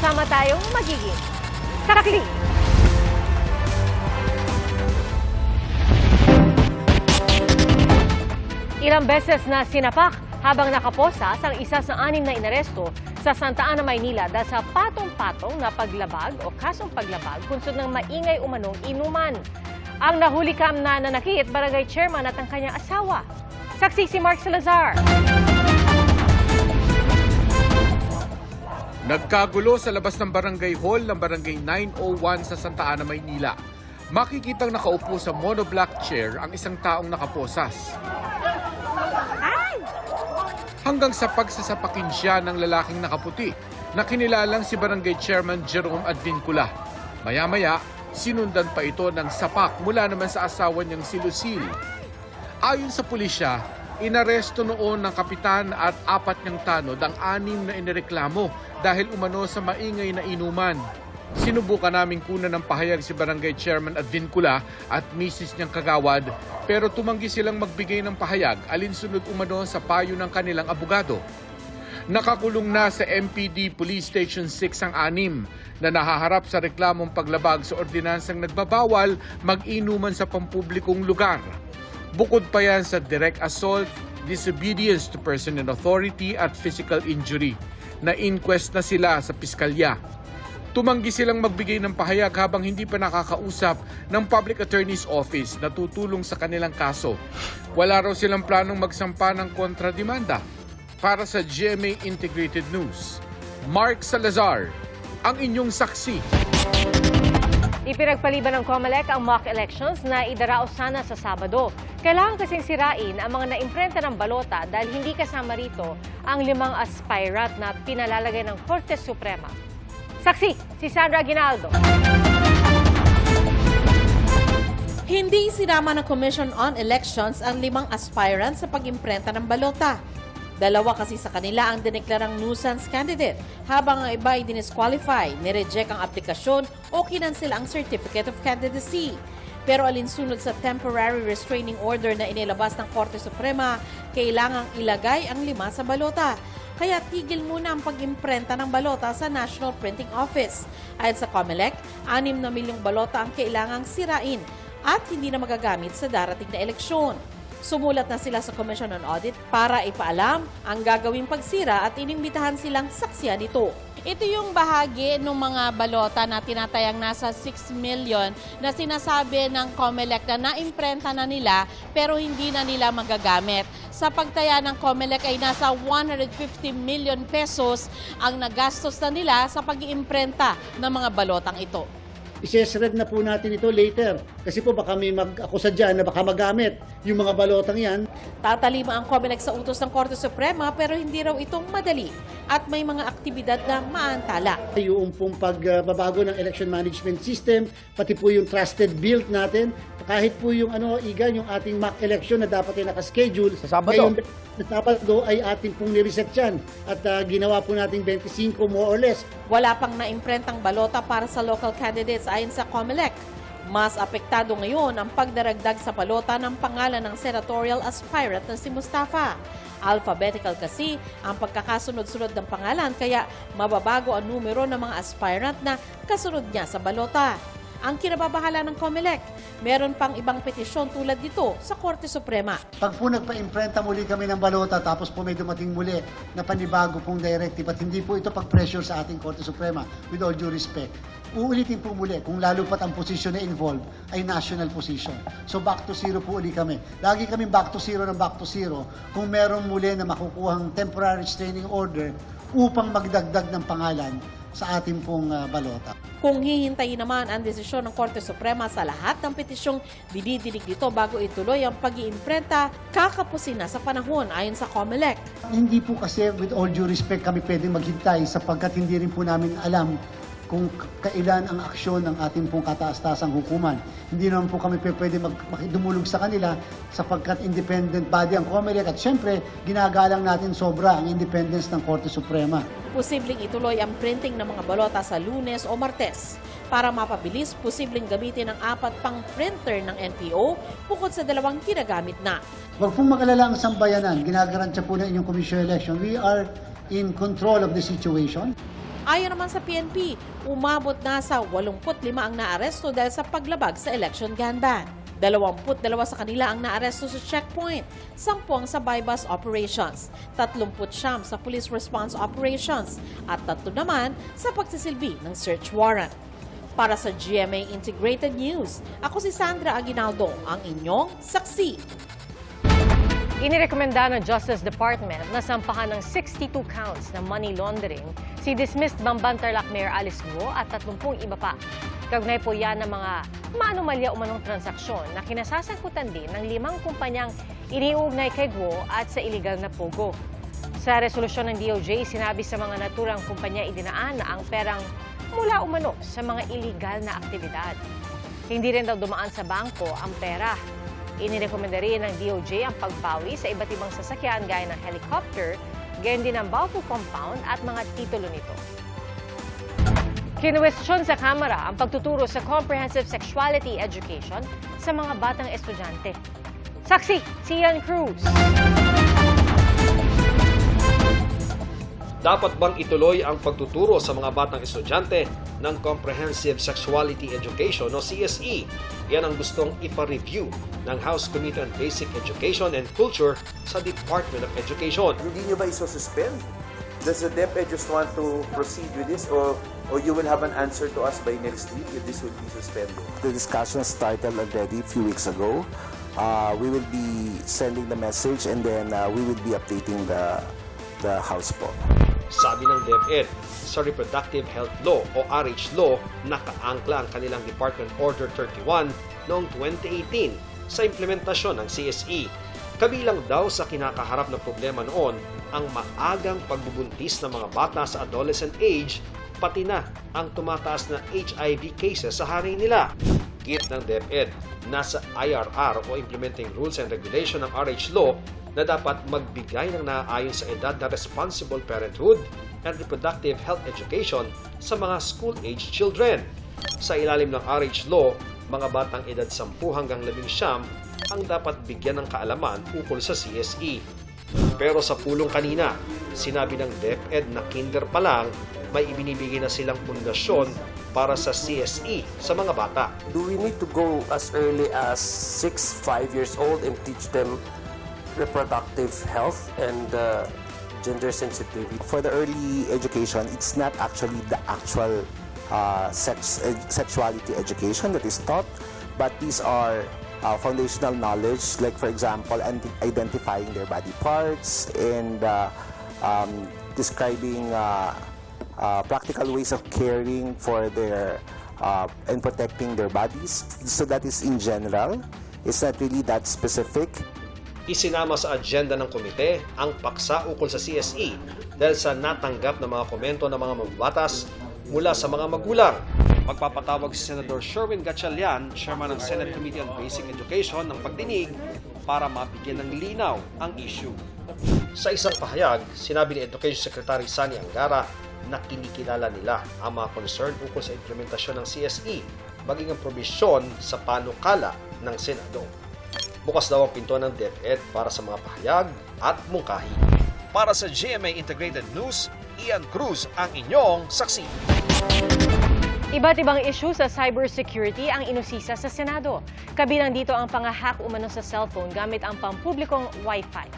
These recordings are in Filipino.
Sama-sama tayong magiging karakli. Ilang beses na sinapak habang nakaposas ang isa sa anim na inaresto sa Santa Ana, Maynila dahil sa patong-patong na paglabag o kasong paglabag kunsod ng maingay umanong inuman. Ang nahuli kam na nanakit, barangay chairman at ang kanyang asawa. Saksi si Mark Salazar. Nagkagulo sa labas ng barangay hall ng barangay 901 sa Santa Ana, Maynila. Makikitang nakaupo sa monoblock chair ang isang taong nakaposas. Hanggang sa pagsasapakin siya ng lalaking nakaputi na kinilalang si barangay chairman Jerome Advincula. Maya-maya, sinundan pa ito ng sapak mula naman sa asawa niyang si Lucille. Ayon sa pulisya, inaresto noon ng kapitan at apat niyang tanod ang anim na inireklamo dahil umano sa maingay na inuman. Sinubukan naming kunan ng pahayag si Barangay Chairman Advincula at misis niyang kagawad pero tumanggi silang magbigay ng pahayag alinsunod umano sa payo ng kanilang abogado. Nakakulong na sa MPD Police Station 6 ang anim na nahaharap sa reklamong paglabag sa ordinansang nagbabawal mag-inuman sa pampublikong lugar. Bukod pa yan sa direct assault, disobedience to person in authority at physical injury na inquest na sila sa piskalya. Tumanggi silang magbigay ng pahayag habang hindi pa nakakausap ng Public Attorney's Office na tutulong sa kanilang kaso. Wala raw silang planong magsampa ng kontrademanda. Para sa GMA Integrated News, Mark Salazar, ang inyong saksi. Ipinagpaliban ng COMELEC ang mock elections na idarao sana sa Sabado. Kailangan kasing sirain ang mga naimprenta ng balota dahil hindi kasama rito ang limang aspirant na pinalalagay ng Korte Suprema. Saksi, si Sandra Aguinaldo. Hindi sinama ng Commission on Elections ang limang aspirants sa pag-imprenta ng balota. Dalawa kasi sa kanila ang dineklarang nuisance candidate, habang ang iba ay dinisqualify, nireject ang aplikasyon o kinansel ang Certificate of Candidacy. Pero alinsunod sa temporary restraining order na inilabas ng Korte Suprema, kailangang ilagay ang lima sa balota. Kaya tigil muna ang pag-imprenta ng balota sa National Printing Office. Ayon sa COMELEC, 6 na milyong balota ang kailangang sirain at hindi na magagamit sa darating na eleksyon. Sumulat na sila sa Commission on Audit para ipaalam ang gagawing pagsira at inimbitahan silang saksyan nito. Ito yung bahagi ng mga balota na tinatayang nasa 6 million na sinasabi ng COMELEC na naimprenta na nila pero hindi na nila magagamit. Sa pagtaya ng COMELEC ay nasa 150 million pesos ang nagastos na nila sa pag-iimprenta ng mga balotang ito. Isesred na po natin ito later. Kasi po baka may mag-akusa dyan na baka magamit yung mga balotang yan. Tatalima ang COMELEC sa utos ng Korte Suprema pero hindi raw itong madali at may mga aktibidad na maantala. Yung pong pagbabago ng election management system, pati po yung trusted build natin, kahit po yung ano, igan, yung ating mock election na dapat ay nakaschedule. Sa Sabado. Ngayon, sa Sabado ay ating pong nireset yan. At ah, ginawa po nating 25 more or less. Wala pang naimprentang balota para sa local candidates ayon sa COMELEC. Mas apektado ngayon ang pagdaragdag sa balota ng pangalan ng senatorial aspirant na si Mustafa. Alphabetical kasi ang pagkakasunod-sunod ng pangalan kaya mababago ang numero ng mga aspirant na kasunod niya sa balota. Ang kinababahala ng COMELEC, meron pang ibang petisyon tulad dito sa Korte Suprema. Pag po nagpa-imprenta muli kami ng balota, tapos po may dumating muli na panibago pong directive at hindi po ito pag-pressure sa ating Korte Suprema, with all due respect, uulitin po muli kung lalo pat ang posisyon na involved ay national position. So back to zero po uli kami. Lagi kami back to zero ng back to zero kung meron muli na makukuhang temporary restraining order upang magdagdag ng pangalan sa ating pong ah, balota. Kung hihintayin naman ang desisyon ng Korte Suprema sa lahat ng petisyong dinidinig dito bago ituloy ang pag-iimprenta, kakapusin na sa panahon ayon sa COMELEC. Hindi po kasi with all due respect kami pwedeng maghintay sapagkat hindi rin po namin alam kung kailan ang aksyon ng ating pong kataas-tasang hukuman. Hindi naman po kami pwede mag, sa kanila sapagkat independent body ang COMELEC at syempre ginagalang natin sobra ang independence ng Korte Suprema. Posibleng ituloy ang printing ng mga balota sa lunes o martes. Para mapabilis, posibleng gamitin ang apat pang printer ng NPO bukod sa dalawang ginagamit na. Huwag pong mag-alala ang sambayanan. Ginagarantiya po ng inyong Commission Election. We are in control of the situation. Ayon naman sa PNP, umabot na sa 85 ang naaresto dahil sa paglabag sa election gun ban. 22 sa kanila ang naaresto sa checkpoint, 10 sa bypass operations, 30 sa police response operations, at 3 naman sa pagsisilbi ng search warrant. Para sa GMA Integrated News, ako si Sandra Aguinaldo, ang inyong saksi. Inirekomenda ng Justice Department na sampahan ng 62 counts ng money laundering si dismissed Bamban Tarlac Mayor Alice Guo at 30 iba pa. Kaugnay po yan ng mga maanumalya umanong transaksyon na kinasasangkutan din ng limang kumpanyang iniugnay kay Guo at sa iligal na pogo. Sa resolusyon ng DOJ, sinabi sa mga naturang kumpanya idinaan na ang perang mula umano sa mga iligal na aktibidad. Hindi rin daw dumaan sa bangko ang pera. Inirekomenda rin ng DOJ ang pagbawi sa iba't ibang sasakyan gaya ng helicopter, gayon din ang Baofu compound at mga titulo nito. Kinuwestiyon sa Kamara ang pagtuturo sa comprehensive sexuality education sa mga batang estudyante. Saksi, si Ian Cruz. Dapat bang ituloy ang pagtuturo sa mga batang estudyante ng Comprehensive Sexuality Education o CSE? Yan ang gustong ipa-review ng House Committee on Basic Education and Culture sa Department of Education. Hindi nyo ba iso-suspend? Does the DepEd just want to proceed with this or or you will have an answer to us by next week if this would be suspended? The discussion started already a few weeks ago. Uh, we will be sending the message and then uh, we will be updating the the House po. Sabi ng DepEd, sa Reproductive Health Law o RH Law, nakaangkla ang kanilang Department Order 31 noong 2018 sa implementasyon ng CSE. Kabilang daw sa kinakaharap na problema noon ang maagang pagbubuntis ng mga bata sa adolescent age pati na ang tumataas na HIV cases sa hari nila. Git ng DepEd, nasa IRR o Implementing Rules and Regulation ng RH Law na dapat magbigay ng naaayon sa edad na responsible parenthood and reproductive health education sa mga school-age children. Sa ilalim ng RH Law, mga batang edad 10 hanggang 11 ang dapat bigyan ng kaalaman ukol sa CSE. Pero sa pulong kanina, sinabi ng DepEd na kinder pa lang, may ibinibigay na silang pundasyon para sa CSE sa mga bata. do we need to go as early as 6, 5 years old and teach them reproductive health and uh, gender sensitivity? For the early education, it's not actually the actual uh, sex sexuality education that is taught, but these are uh, foundational knowledge, like for example, and identifying their body parts and uh, um, describing uh, uh, practical ways of caring for their and protecting their bodies. So that is in general. It's not really that specific. Isinama sa agenda ng komite ang paksa ukol sa CSE dahil sa natanggap na mga komento ng mga mababatas mula sa mga magulang. Magpapatawag si Senador Sherwin Gatchalian, Chairman ng Senate Committee on Basic Education ng pagdinig para mabigyan ng linaw ang issue. Sa isang pahayag, sinabi ni Education Secretary Sani Angara na kinikilala nila ang mga concern ukol sa implementasyon ng CSE maging ang probisyon sa panukala ng Senado. Bukas daw ang pinto ng DepEd para sa mga pahayag at mungkahi. Para sa GMA Integrated News, Ian Cruz ang inyong saksi. Iba't ibang issue sa cybersecurity ang inusisa sa Senado. Kabilang dito ang pangahack umano sa cellphone gamit ang pampublikong Wi-Fi.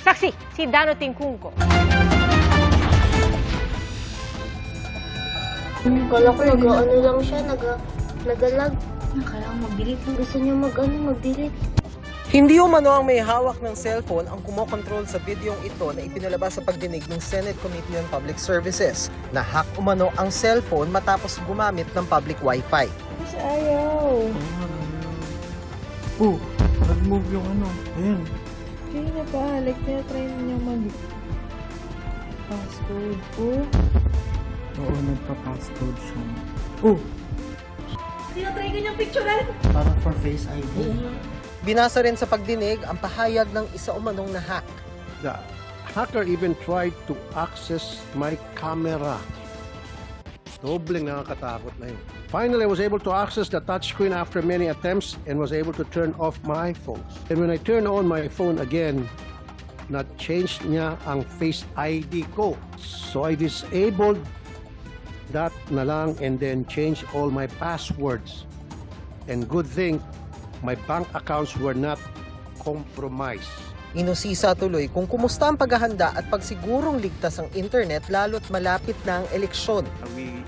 Saksi, si Dano Tingkungko. Kala ko nag-ano lang siya, nag nagalag. Kailangan mag-delete. Gusto niya mag-ano, mag-delete. Hindi umano ang may hawak ng cellphone ang kumokontrol sa videong ito na ipinalabas sa pagdinig ng Senate Committee on Public Services. Nahack umano ang cellphone matapos gumamit ng public wifi. Kasi ayaw. Oh, nag-move yung ano. Ayan. Kaya na pa, like, try niya mag passcode. Oh. Oo, nagpa-passcode siya. Oh, Tinatry ko niyang picturean. Para for Face ID. Binasa rin sa pagdinig ang pahayag ng isa umanong nahack. the hacker even tried to access my camera. Dobleng nakakatakot na yun. Finally, I was able to access the touchscreen after many attempts and was able to turn off my phone. And when I turn on my phone again, na-change niya ang Face ID ko. So I disabled that na lang and then change all my passwords. And good thing, my bank accounts were not compromised. Inusisa tuloy kung kumusta ang paghahanda at pagsigurong ligtas ang internet lalo't malapit na ang eleksyon. we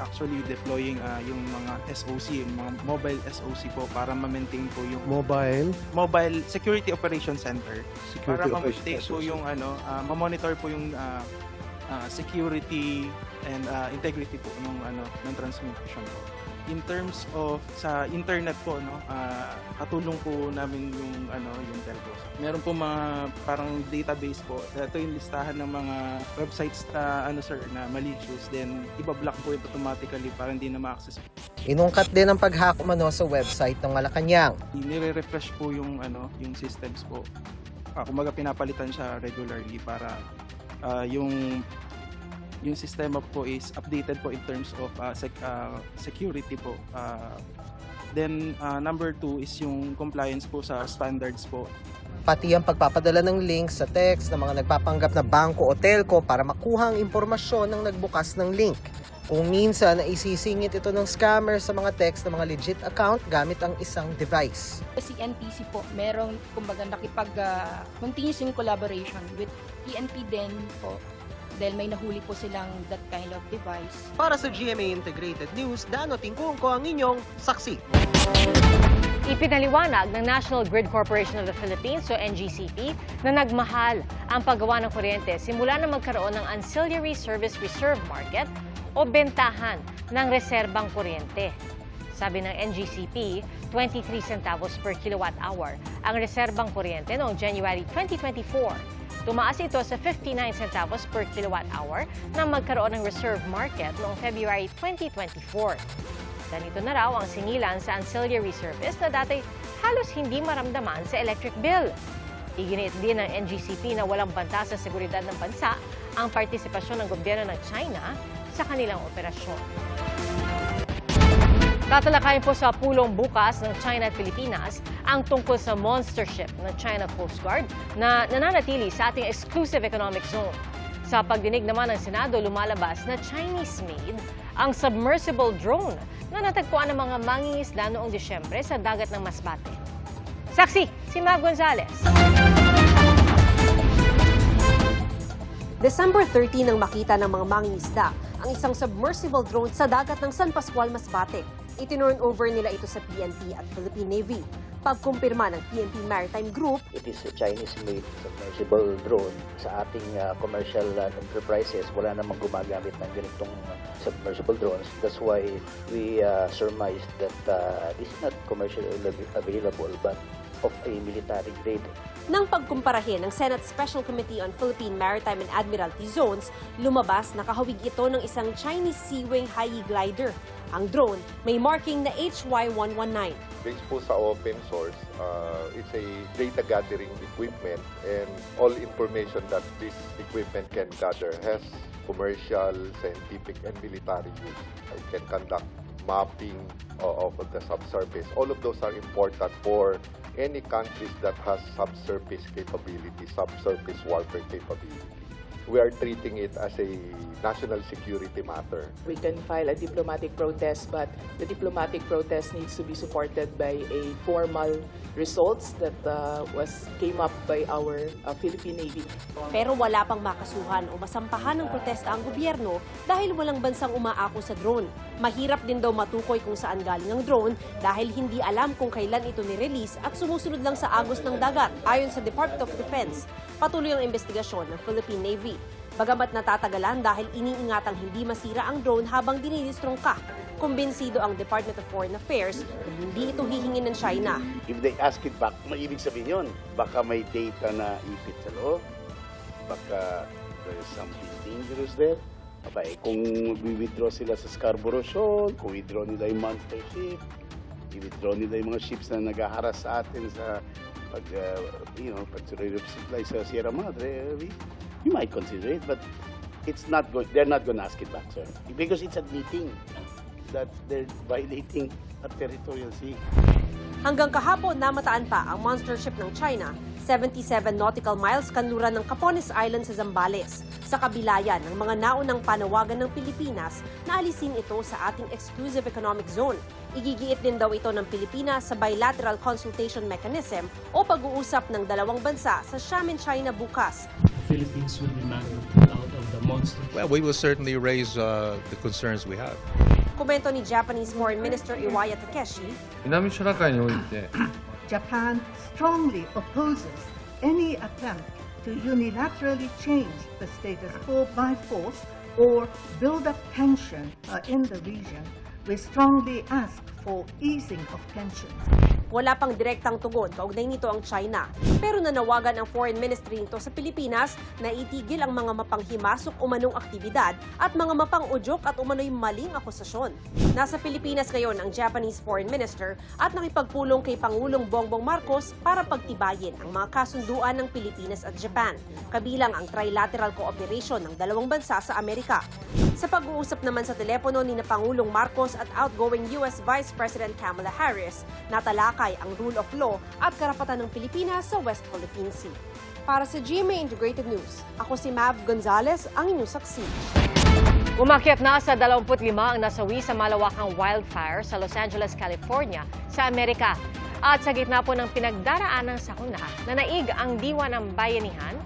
actually deploying uh, yung mga SOC, yung mga mobile SOC po para ma-maintain po yung Mobile mobile security operation center para security ma-maintain operations. po yung ano, uh, ma-monitor po yung uh, uh, security and uh, integrity po ng ano ng transmission po. In terms of sa internet po no, uh, katulong po namin yung ano yung telcos. Meron po mga parang database po. Ito yung listahan ng mga websites na ano sir na malicious then iba-block po ito automatically para hindi na ma-access Inungkat din ang pag-hack umano sa website ng Malacanang. nire-refresh po yung ano yung systems po. Ah, kumbaga pinapalitan siya regularly para ah, yung yung sistema po is updated po in terms of ah, sec- ah, security po. Ah, then ah, number two is yung compliance po sa standards po Pati ang pagpapadala ng link sa text ng mga nagpapanggap na bangko o telco para makuha ang impormasyon ng nagbukas ng link. Kung minsan na isisingit ito ng scammer sa mga text ng mga legit account gamit ang isang device. Si NPC po, merong kumbaga nakipag uh, continuous in collaboration with PNP din po dahil may nahuli po silang that kind of device. Para sa GMA Integrated News, Dano Tingkong ko ang inyong saksi. Ipinaliwanag ng National Grid Corporation of the Philippines o NGCP na nagmahal ang paggawa ng kuryente simula na magkaroon ng Ancillary Service Reserve Market o bentahan ng reserbang kuryente. Sabi ng NGCP, 23 centavos per kilowatt hour ang reserbang kuryente noong January 2024. Tumaas ito sa 59 centavos per kilowatt hour nang magkaroon ng reserve market noong February 2024. Ganito na raw ang singilan sa ancillary service na dati halos hindi maramdaman sa electric bill. Iginiit din ng NGCP na walang banta sa seguridad ng bansa ang partisipasyon ng gobyerno ng China sa kanilang operasyon. Tatalakayin po sa pulong bukas ng China at Pilipinas ang tungkol sa monster ship ng China Coast Guard na nananatili sa ating exclusive economic zone. Sa pagdinig naman ng Senado, lumalabas na Chinese-made ang submersible drone na natagpuan ng mga mangingisda noong Disyembre sa dagat ng Masbate. Saksi, si Mav Gonzalez. December 13 nang makita ng mga mangingisda ang isang submersible drone sa dagat ng San Pascual, Masbate. Itinurn over nila ito sa PNP at Philippine Navy. Pagkumpirma ng PNP Maritime Group, It is a Chinese-made submersible drone. Sa ating uh, commercial uh, enterprises, wala namang gumagamit ng ganitong uh, submersible drones. That's why we uh, surmised that uh, this is not commercially available but of a military grade. Nang pagkumparahin ng Senate Special Committee on Philippine Maritime and Admiralty Zones, lumabas na kahawig ito ng isang Chinese Sea Wing High Glider. Ang drone may marking na HY-119. Based po sa open source, uh, it's a data gathering equipment and all information that this equipment can gather has commercial, scientific, and military use. It can conduct mapping o- of the subsurface. All of those are important for any countries that has subsurface capability, subsurface warfare capability. We are treating it as a national security matter. We can file a diplomatic protest, but the diplomatic protest needs to be supported by a formal results that uh, was came up by our uh, Philippine Navy. Pero wala pang makasuhan o masampahan ng protesta ang gobyerno dahil walang bansang umaako sa drone. Mahirap din daw matukoy kung saan galing ang drone dahil hindi alam kung kailan ito ni-release at sumusunod lang sa agos ng dagat. Ayon sa Department of Defense, patuloy ang investigasyon ng Philippine Navy. Bagamat natatagalan dahil iniingatang hindi masira ang drone habang dinidistrong ka. Kumbinsido ang Department of Foreign Affairs na hindi ito hihingin ng China. If they ask it back, maibig sabihin yun, baka may data na ipit sa loob, baka there is something dangerous there. Aba, eh, kung withdraw sila sa Scarborough Shoal, kung withdraw nila yung monster ship, i-withdraw nila yung mga ships na nag-aharas sa atin sa pag, uh, you know, supply sa Sierra Madre, we, we might consider it, but it's not going, they're not going to ask it back, sir. Because it's admitting that they're violating a territorial sea. Hanggang kahapon namataan pa ang monster ship ng China 77 nautical miles kanluran ng Capones Island sa Zambales. Sa kabilayan ng mga naunang panawagan ng Pilipinas na alisin ito sa ating exclusive economic zone. Igigiit din daw ito ng Pilipinas sa bilateral consultation mechanism o pag-uusap ng dalawang bansa sa Xiamen, China bukas. Philippines will be out of the monster? Well, we will certainly raise uh, the concerns we have. Komento ni Japanese Foreign Minister Iwaya Takeshi, Japan strongly opposes any attempt to unilaterally change the status quo by force or build up tension uh, in the region. We strongly ask for easing of tensions. Wala pang direktang tugon kaugnay nito ang China. Pero nanawagan ang foreign ministry nito sa Pilipinas na itigil ang mga mapanghimasok umanong aktibidad at mga mapang-udyok at umano'y maling akusasyon. Nasa Pilipinas ngayon ang Japanese foreign minister at nakipagpulong kay Pangulong Bongbong Marcos para pagtibayin ang mga kasunduan ng Pilipinas at Japan, kabilang ang trilateral cooperation ng dalawang bansa sa Amerika. Sa pag-uusap naman sa telepono ni na Pangulong Marcos at outgoing US Vice President Kamala Harris, natalakay ang rule of law at karapatan ng Pilipinas sa West Philippine Sea. Para sa GMA Integrated News, ako si Mav Gonzalez, ang inyong saksi. Umakyat na sa 25 ang nasawi sa malawakang wildfire sa Los Angeles, California sa Amerika. At sa gitna po ng pinagdaraan ng sakuna, nanaig ang diwa ng bayanihan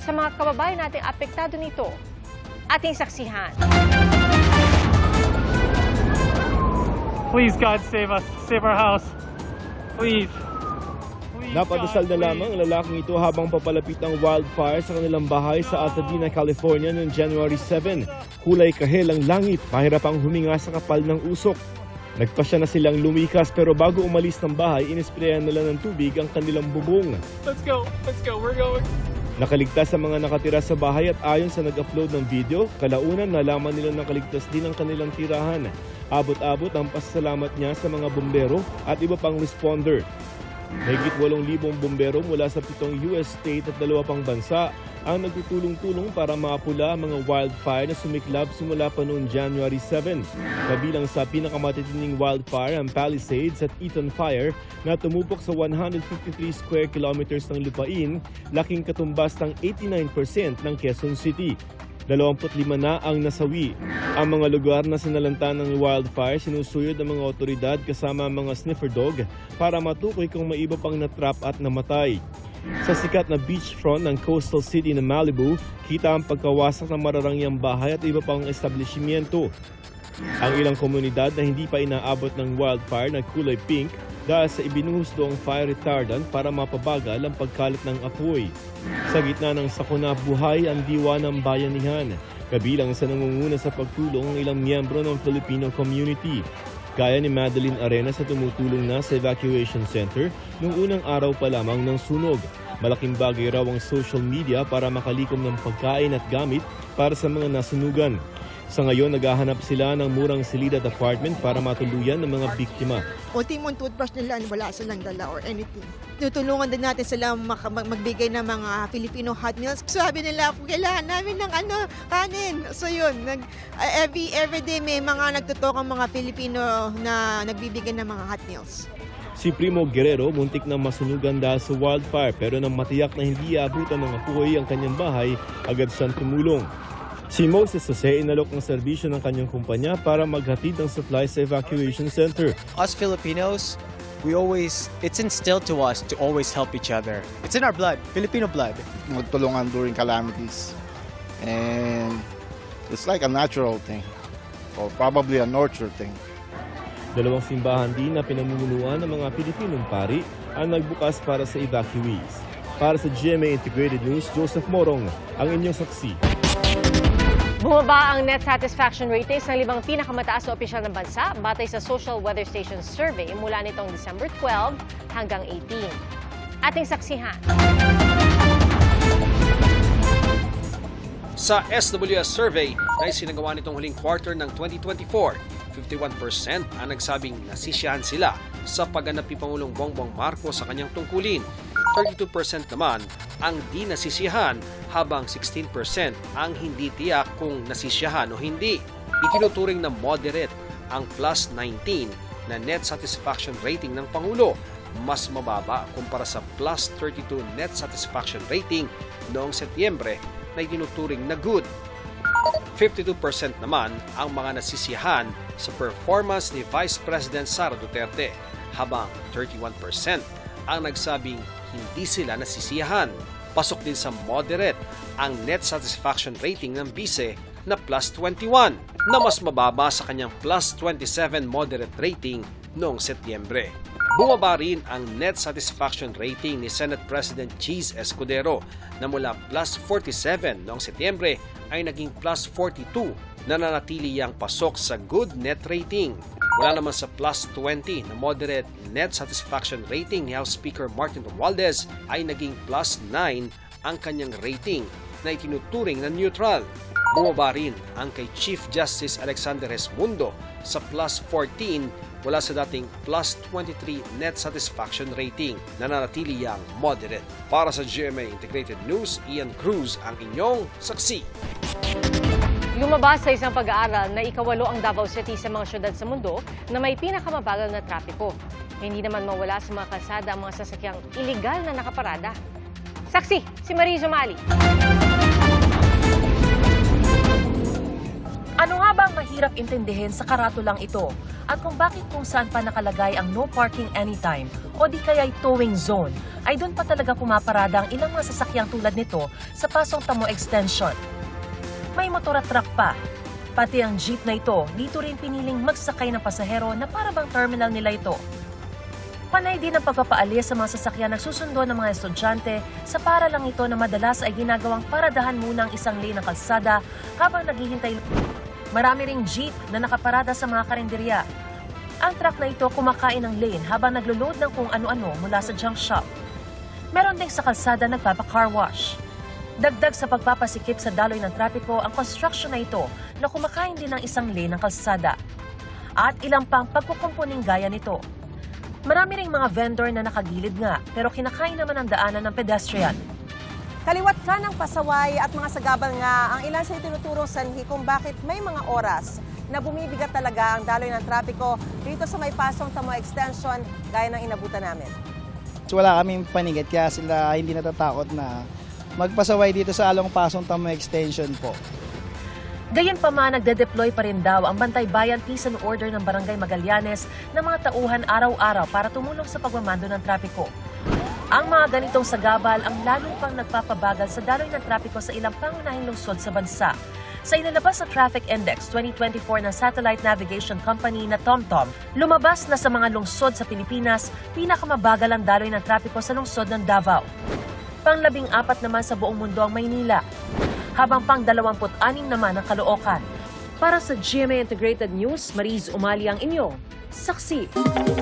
sa mga kababayan nating apektado nito. Ating saksihan. Please, God, save us. Save our house. Please. Napadasal na lamang ang lalaking ito habang papalapit ang wildfire sa kanilang bahay sa Altadena, California noong January 7. Kulay kahel ang langit, mahirap ang huminga sa kapal ng usok. Nagpasya na silang lumikas pero bago umalis ng bahay, inisprayan nila ng tubig ang kanilang bubong. Let's go. Let's go. We're going. Nakaligtas sa mga nakatira sa bahay at ayon sa nag-upload ng video, kalaunan nalaman nila nakaligtas din ang kanilang tirahan. Abot-abot ang pasasalamat niya sa mga bombero at iba pang responder. Mahigit 8,000 bombero mula sa pitong US state at dalawa pang bansa ang nagtutulong-tulong para maapula ang mga wildfire na sumiklab simula pa noong January 7. Kabilang sa pinakamatitinding wildfire ang Palisades at Eaton Fire na tumupok sa 153 square kilometers ng lupain, laking katumbas ng 89% ng Quezon City. 25 na ang nasawi. Ang mga lugar na sinalanta ng wildfire sinusuyod ng mga otoridad kasama mga sniffer dog para matukoy kung may iba pang natrap at namatay. Sa sikat na beachfront ng coastal city ng Malibu, kita ang pagkawasak ng mararangyang bahay at iba pang establishmento. Ang ilang komunidad na hindi pa inaabot ng wildfire na kulay pink dahil sa ibinuhos doong fire retardant para mapabagal ang pagkalat ng apoy. Sa gitna ng sakuna buhay ang diwa ng bayanihan, kabilang sa nangunguna sa pagtulong ang ilang miyembro ng Filipino community. Gaya ni Madeline Arenas na tumutulong na sa evacuation center noong unang araw pa lamang ng sunog. Malaking bagay raw ang social media para makalikom ng pagkain at gamit para sa mga nasunugan. Sa ngayon, naghahanap sila ng murang silid at apartment para matuluyan ng mga biktima. ultimong toothbrush nila wala silang dala or anything. Tutulungan din natin sila mag- magbigay ng mga Filipino hot meals. Sabi nila, kailangan namin ng ano, kanin. So yun, nag, every, every day may mga nagtutok ang mga Filipino na nagbibigay ng mga hot meals. Si Primo Guerrero muntik na masunugan dahil sa wildfire pero nang matiyak na hindi aabutan ng apoy ang kanyang bahay, agad siyang tumulong. Si Moses Jose inalok ng serbisyo ng kanyang kumpanya para maghatid ng supplies sa evacuation center. Us Filipinos, we always, it's instilled to us to always help each other. It's in our blood, Filipino blood. magtulungan during calamities. And it's like a natural thing, or probably a nurture thing. Dalawang simbahan din na pinamumunuan ng mga Pilipinong pari ang nagbukas para sa evacuees. Para sa GMA Integrated News, Joseph Morong, ang inyong saksi. Bumaba ang net satisfaction ratings ng limang pinakamataas na opisyal ng bansa batay sa Social Weather Station Survey mula nitong December 12 hanggang 18. Ating saksihan. Sa SWS survey na isinagawa nitong huling quarter ng 2024, 51% ang nagsabing nasisiyahan sila sa pagganap ni Pangulong Bongbong Marcos sa kanyang tungkulin. 32% naman ang di nasisiyahan habang 16% ang hindi tiyak kung nasisiyahan o hindi. Itinuturing na moderate ang plus 19 na net satisfaction rating ng Pangulo mas mababa kumpara sa plus 32 net satisfaction rating noong Setyembre na itinuturing na good. 52% naman ang mga nasisiyahan sa performance ni Vice President Sara Duterte, habang 31% ang nagsabing hindi sila nasisiyahan. Pasok din sa moderate ang net satisfaction rating ng bise na plus 21 na mas mababa sa kanyang plus 27 moderate rating noong Setyembre. Bumaba rin ang net satisfaction rating ni Senate President Cheese Escudero na mula plus 47 noong Setyembre ay naging plus 42 na nanatili ang pasok sa good net rating. Wala naman sa plus 20 na moderate net satisfaction rating ni House Speaker Martin Romualdez ay naging plus 9 ang kanyang rating na itinuturing na neutral. Bumaba rin ang kay Chief Justice Alexander Esmundo sa plus 14 mula sa dating plus 23 net satisfaction rating na nanatili ang moderate. Para sa GMA Integrated News, Ian Cruz ang inyong saksi. Lumabas sa isang pag-aaral na ikawalo ang Davao City sa mga syudad sa mundo na may pinakamabagal na trapiko. Hindi naman mawala sa mga kalsada ang mga sasakyang iligal na nakaparada. Saksi, si Marie Zumali. Ano nga ba ang mahirap intindihin sa karatulang ito? At kung bakit kung saan pa nakalagay ang no parking anytime o di kaya'y towing zone, ay doon pa talaga pumaparada ang ilang mga sasakyang tulad nito sa Pasong Tamo Extension. May motor at truck pa. Pati ang jeep na ito, dito rin piniling magsakay ng pasahero na para bang terminal nila ito. Panay din ang pagpapaalis sa mga sasakyan na susundo ng mga estudyante sa para lang ito na madalas ay ginagawang paradahan muna ang isang lane ng kalsada habang naghihintay. Marami ring jeep na nakaparada sa mga karinderya. Ang truck na ito kumakain ng lane habang naglo-load ng kung ano-ano mula sa junk shop. Meron ding sa kalsada nagpapa-car wash. Dagdag sa pagpapasikip sa daloy ng trapiko ang construction na ito na kumakain din ng isang lane ng kalsada. At ilang pang pagkukumpuning gaya nito. Marami ring mga vendor na nakagilid nga pero kinakain naman ang daanan ng pedestrian. Kaliwat ka ng pasaway at mga sagabal nga ang ilan sa itinuturong sanhi kung bakit may mga oras na bumibigat talaga ang daloy ng trapiko dito sa may pasong Tamo Extension gaya ng inabutan namin. So, wala kaming panigit kaya sila hindi natatakot na magpasaway dito sa Along Pasong Tamo Extension po. Gayunpaman, nagde-deploy pa rin daw ang Bantay Bayan Peace and Order ng Barangay Magallanes ng mga tauhan araw-araw para tumulong sa pagmamando ng trapiko. Ang mga ganitong sagabal ang lalo pang nagpapabagal sa daloy ng trapiko sa ilang pangunahing lungsod sa bansa. Sa inilabas sa Traffic Index 2024 ng Satellite Navigation Company na TomTom, lumabas na sa mga lungsod sa Pilipinas, pinakamabagal ang daloy ng trapiko sa lungsod ng Davao. Panglabing apat naman sa buong mundo ang Maynila, habang pang 26 naman ang Caloocan. Para sa GMA Integrated News, Mariz Umali ang inyong saksi.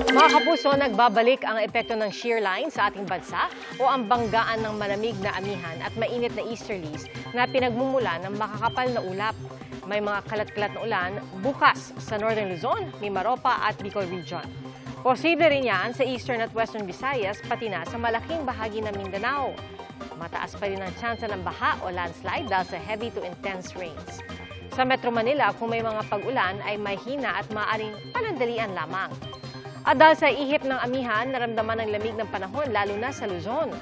Mga kapuso, nagbabalik ang epekto ng shear line sa ating bansa o ang banggaan ng malamig na amihan at mainit na easterlies na pinagmumula ng makakapal na ulap. May mga kalat-kalat na ulan bukas sa Northern Luzon, Mimaropa at Bicol Region. Posible rin yan sa Eastern at Western Visayas pati na sa malaking bahagi ng Mindanao. Mataas pa rin ang tsansa ng baha o landslide dahil sa heavy to intense rains. Sa Metro Manila, kung may mga pag-ulan ay may hina at maaaring panandalian lamang. At dahil sa ihip ng amihan, naramdaman ang lamig ng panahon lalo na sa Luzon.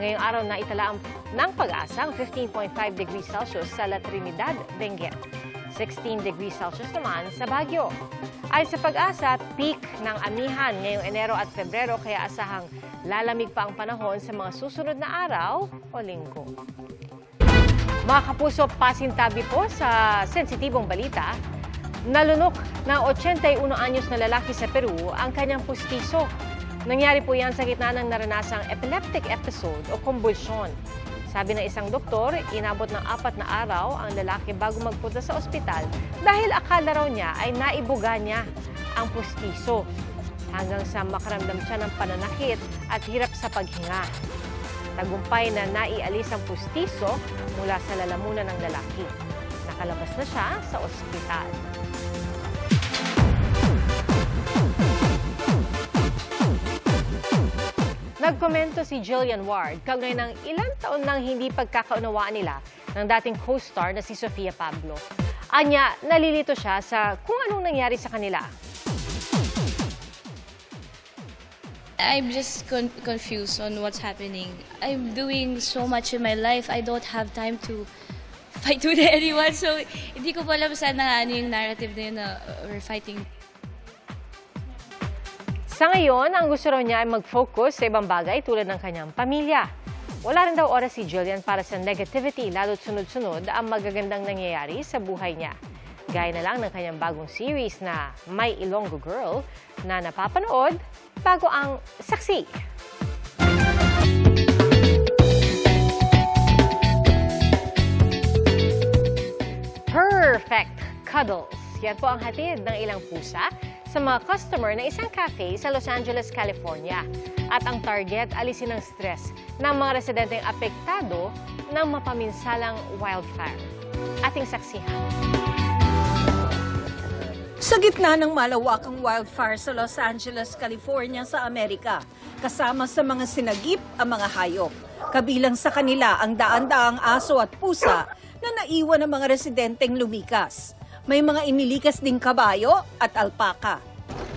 Ngayong araw na itala ng pag-asa ang 15.5 degrees Celsius sa La Trinidad, Benguet. 16 degrees Celsius naman sa Baguio. Ay sa pag-asa, peak ng amihan ngayong Enero at Pebrero kaya asahang lalamig pa ang panahon sa mga susunod na araw o linggo. Mga kapuso, pasintabi po sa sensitibong balita. Nalunok ng 81 anyos na lalaki sa Peru ang kanyang pustiso. Nangyari po yan sa gitna ng naranasang epileptic episode o kumbulsyon. Sabi ng isang doktor, inabot ng apat na araw ang lalaki bago magpunta sa ospital dahil akala raw niya ay naibuga niya ang pustiso hanggang sa makaramdam siya ng pananakit at hirap sa paghinga. Tagumpay na naialis ang pustiso mula sa lalamunan ng lalaki. Nakalabas na siya sa ospital. Nagkomento si Jillian Ward kaugnay ng ilang taon nang hindi pagkakaunawaan nila ng dating co-star na si Sofia Pablo. Anya, nalilito siya sa kung anong nangyari sa kanila. I'm just con- confused on what's happening. I'm doing so much in my life. I don't have time to fight with anyone. So, hindi ko pa alam sana ano yung narrative na yun na uh, we're fighting Sa ngayon, ang gusto raw niya ay mag-focus sa ibang bagay tulad ng kanyang pamilya. Wala rin daw oras si Jillian para sa negativity lalo't sunod-sunod ang magagandang nangyayari sa buhay niya. Gaya na lang ng kanyang bagong series na My Ilonggo Girl na napapanood bago ang saksi. Perfect Cuddles. Yan po ang hatid ng ilang pusa sa mga customer ng isang cafe sa Los Angeles, California. At ang target, alisin ang stress ng mga residenteng apektado ng mapaminsalang wildfire. Ating saksihan. Sa gitna ng malawakang wildfire sa Los Angeles, California sa Amerika, kasama sa mga sinagip ang mga hayop. Kabilang sa kanila ang daan-daang aso at pusa na naiwan ng mga residenteng lumikas. May mga inilikas ding kabayo at alpaka.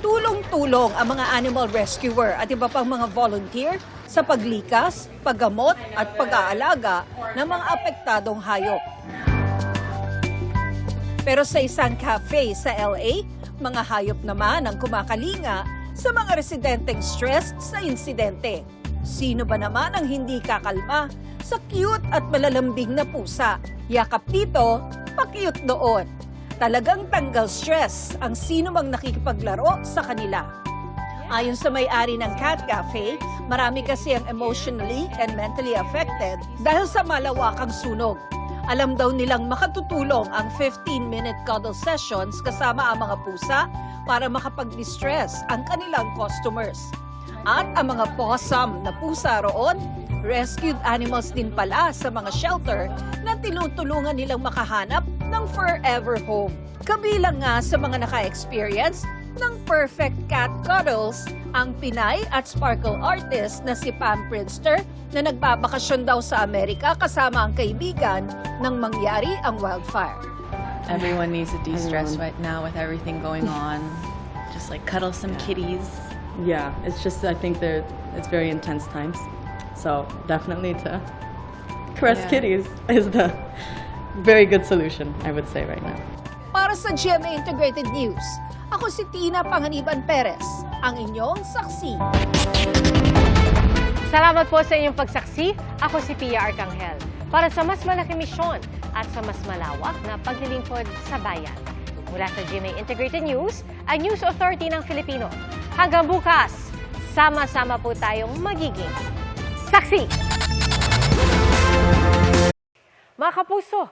Tulong-tulong ang mga animal rescuer at iba pang mga volunteer sa paglikas, paggamot at pag-aalaga ng mga apektadong hayop. Pero sa isang cafe sa LA, mga hayop naman ang kumakalinga sa mga residenteng stressed sa insidente. Sino ba naman ang hindi kakalma sa cute at malalambing na pusa? Yakap dito, pa-cute doon. Talagang tanggal stress ang sino mang nakikipaglaro sa kanila. Ayon sa may-ari ng Cat Cafe, marami kasi ang emotionally and mentally affected dahil sa malawakang sunog. Alam daw nilang makatutulong ang 15-minute cuddle sessions kasama ang mga pusa para makapag-distress ang kanilang customers. At ang mga possum na pusa roon, rescued animals din pala sa mga shelter na tinutulungan nilang makahanap ng forever home. Kabilang nga sa mga naka-experience ng perfect cat cuddles ang Pinay at Sparkle artist na si Pam Prinster na nagbabakasyon daw sa Amerika kasama ang kaibigan nang mangyari ang wildfire. Everyone needs to de-stress right now with everything going on. Just like cuddle some kitties. Yeah, it's just I think they're it's very intense times. So definitely to caress Yeah. kitties is the very good solution, I would say right now. Para sa GMA Integrated News, ako si Tina Panganiban Perez, ang inyong saksi. Salamat po sa inyong pagsaksi. Ako si Pia Arcangel. Para sa mas malaking misyon at sa mas malawak na paglilingkod sa bayan. Mula sa GMA Integrated News, ang News Authority ng Filipino. Hanggang bukas, sama-sama po tayong magiging saksi. Mga kapuso,